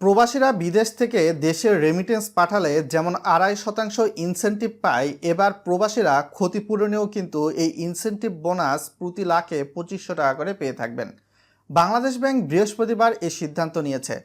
প্রবাসীরা বিদেশ থেকে দেশের রেমিটেন্স পাঠালে যেমন আড়াই শতাংশ ইনসেনটিভ পায়, এবার প্রবাসীরা ক্ষতিপূরণেও কিন্তু এই ইনসেনটিভ বোনাস প্রতি লাখে পঁচিশশো টাকা করে পেয়ে থাকবেন। বাংলাদেশ ব্যাংক বৃহস্পতিবার এই সিদ্ধান্ত নিয়েছে।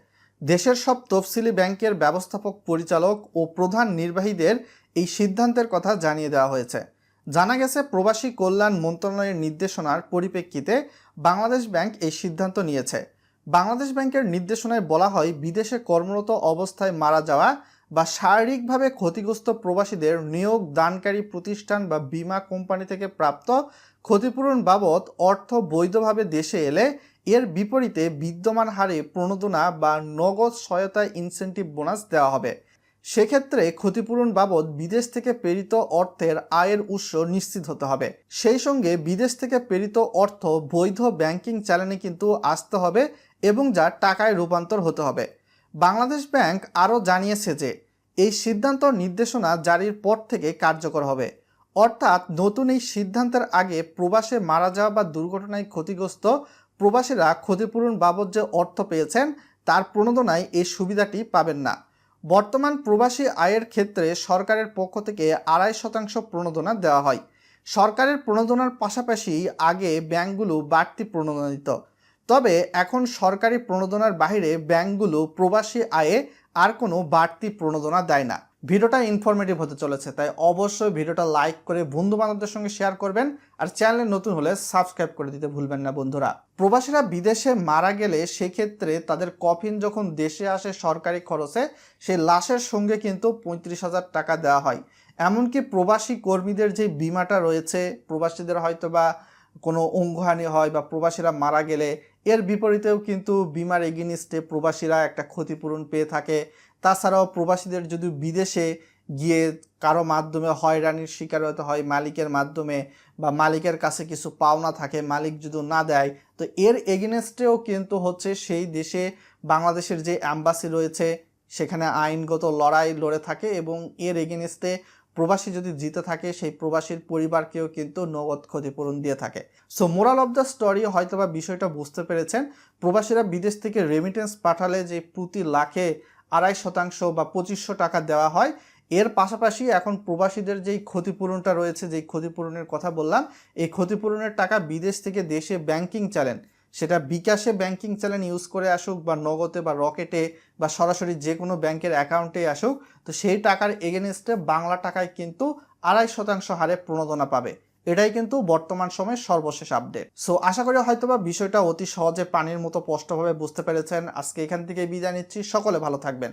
দেশের সব তফসিলি ব্যাংকের ব্যবস্থাপক পরিচালক ও প্রধান নির্বাহীদের এই সিদ্ধান্তের কথা জানিয়ে দেওয়া হয়েছে। জানা গেছে, প্রবাসী কল্যাণ মন্ত্রণালয়ের নির্দেশনার পরিপ্রেক্ষিতে বাংলাদেশ ব্যাংক এই সিদ্ধান্ত নিয়েছে। বাংলাদেশ ব্যাংকের নির্দেশনায় বলা হয়, বিদেশে কর্মরত অবস্থায় মারা যাওয়া বা শারীরিকভাবে ক্ষতিগ্রস্ত প্রবাসীদের নিয়োগ দানকারী প্রতিষ্ঠান বা বীমা কোম্পানি থেকে প্রাপ্ত ক্ষতিপূরণ বাবদ অর্থ বৈধভাবে দেশে এলে এর বিপরীতে বিদ্যমান হারে প্রণোদনা বা নগদ সহায়তা ইনসেন্টিভ বোনাস দেওয়া হবে। সেক্ষেত্রে ক্ষতিপূরণ বাবদ বিদেশ থেকে প্রেরিত অর্থের আয়ের উৎস নিশ্চিত হতে হবে। সেই সঙ্গে বিদেশ থেকে প্রেরিত অর্থ বৈধ ব্যাংকিং চ্যানেলে কিন্তু আসতে হবে এবং যা টাকায় রূপান্তর হতে হবে। বাংলাদেশ ব্যাংক আরও জানিয়েছে যে, এই সিদ্ধান্ত নির্দেশনা জারির পর থেকে কার্যকর হবে। অর্থাৎ নতুন এই সিদ্ধান্তের আগে প্রবাসে মারা যাওয়া বা দুর্ঘটনায় ক্ষতিগ্রস্ত প্রবাসীরা ক্ষতিপূরণ বাবদ যে অর্থ পেয়েছেন, তার প্রণোদনায় এই সুবিধাটি পাবেন না। বর্তমান প্রবাসী আয়ের ক্ষেত্রে সরকারের পক্ষ থেকে আড়াই শতাংশ প্রণোদনা দেওয়া হয়। সরকারের প্রণোদনার পাশাপাশি আগে ব্যাংকগুলো বাড়তি প্রণোদনা দিত তবে এখন সরকারি প্রণোদনার বাইরে ব্যাংকগুলো প্রবাসী আয়ে আর কোনো বাড়তি প্রণোদনা দেয় না। ভিডিওটা ইনফরমেটিভ হতে চলেছে, তাই অবশ্যই ভিডিওটা লাইক করে বন্ধু বান্ধবদের সঙ্গে শেয়ার করবেন আর চ্যানেলে নতুন হলে সাবস্ক্রাইব করে দিতে ভুলবেন না বন্ধুরা। প্রবাসীরা বিদেশে মারা গেলে সেক্ষেত্রে তাদের কফিন যখন দেশে আসে সরকারি খরচে, সেই লাশের সঙ্গে কিন্তু পঁয়ত্রিশ হাজার টাকা দেওয়া হয়। এমনকি প্রবাসী কর্মীদের যে বিমাটা রয়েছে, প্রবাসীদের হয়তো বা কোনো অঙ্গহানি হয় বা প্রবাসীরা মারা গেলে, এর বিপরীতেও কিন্তু বিমার এগেনিস্টে প্রবাসীরা একটা ক্ষতিপূরণ পেয়ে থাকে। তাছাড়াও প্রবাসীদের যদি বিদেশে গিয়ে কারও মাধ্যমে হয়রানির শিকার হতে হয়, মালিকের মাধ্যমে বা মালিকের কাছে কিছু পাওনা থাকে, মালিক যদি না দেয়, তো এর এগেনস্টেও কিন্তু হচ্ছে সেই দেশে বাংলাদেশের যে অ্যাম্বাসি রয়েছে, সেখানে আইনগত লড়াই লড়ে থাকে এবং এর এগেনস্টে প্রবাসী যদি জিতে থাকে, সেই প্রবাসীর পরিবারকেও কিন্তু নগদ ক্ষতিপূরণ দিয়ে থাকে। So moral of the story হয়তোবা বিষয়টা বুঝতে পেরেছেন। প্রবাসীরা বিদেশ থেকে রেমিটেন্স পাঠালে যে প্রতি লাখে আড়াই শতাংশ বা পঁচিশশো টাকা দেওয়া হয়, এর পাশাপাশি এখন প্রবাসীদের যেই ক্ষতিপূরণটা রয়েছে, যেই ক্ষতিপূরণের কথা বললাম, এই ক্ষতিপূরণের টাকা বিদেশ থেকে দেশে ব্যাংকিং চালেন। সেটা বিকাশে ব্যাংকিং চ্যানেল ইউজ করে আসুক বা নগদে বা রকেটে বা সরাসরি যে কোনো ব্যাংকের অ্যাকাউন্টে আসুক, তো সেই টাকার এগেনস্টে বাংলা টাকায় কিন্তু আড়াই শতাংশ হারে প্রণোদনা পাবে। এটাই কিন্তু বর্তমান সময়ে সর্বশেষ আপডেট। সো আশা করি হয়তোবা বিষয়টা অতি সহজে পানির মতো স্পষ্টভাবে বুঝতে পেরেছেন। আজকে এখান থেকে বিদায় নিচ্ছি। সকলে ভালো থাকবেন।